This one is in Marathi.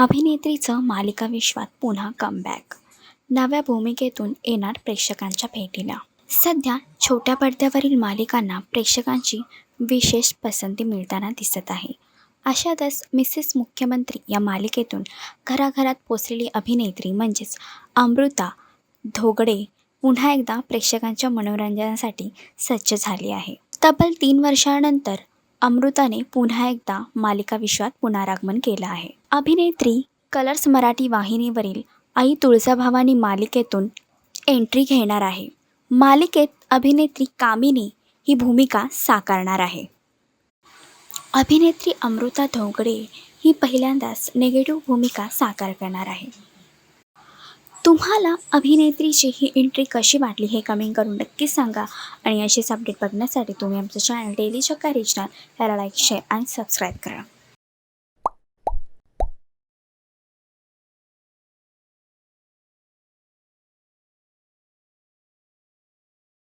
अभिनेत्रीचं मालिका विश्वात पुन्हा कमबॅक नव्या भूमिकेतून येणार प्रेक्षकांच्या भेटीला. सध्या छोट्या पडद्यावरील मालिकांना प्रेक्षकांची विशेष पसंती मिळताना दिसत आहे. अशातच मिसेस मुख्यमंत्री या मालिकेतून घराघरात पोचलेली अभिनेत्री म्हणजेच अमृता धोगडे पुन्हा एकदा प्रेक्षकांच्या मनोरंजनासाठी सज्ज झाली आहे. तब्बल तीन वर्षानंतर अमृताने पुन्हा एकदा मालिका विश्वात पुनरागमन केलं आहे. अभिनेत्री कलर्स मराठी वाहिनीवरील आई तुळजाभवानी मालिकेतून एंट्री घेणार आहे. मालिकेत अभिनेत्री कामिनी ही भूमिका साकारणार आहे. अभिनेत्री अमृता धोंगडे ही पहिल्यांदाच निगेटिव्ह भूमिका साकार करणार आहे. तुम्हाला अभिनेत्रीची ही एंट्री कशी वाटली हे कमेंट करून नक्कीच सांगा. आणि अशीच अपडेट बघण्यासाठी तुम्ही आमचं चॅनल डेली चक्का रिजनल ह्याला लाईक शेअर आणि सबस्क्राईब करा.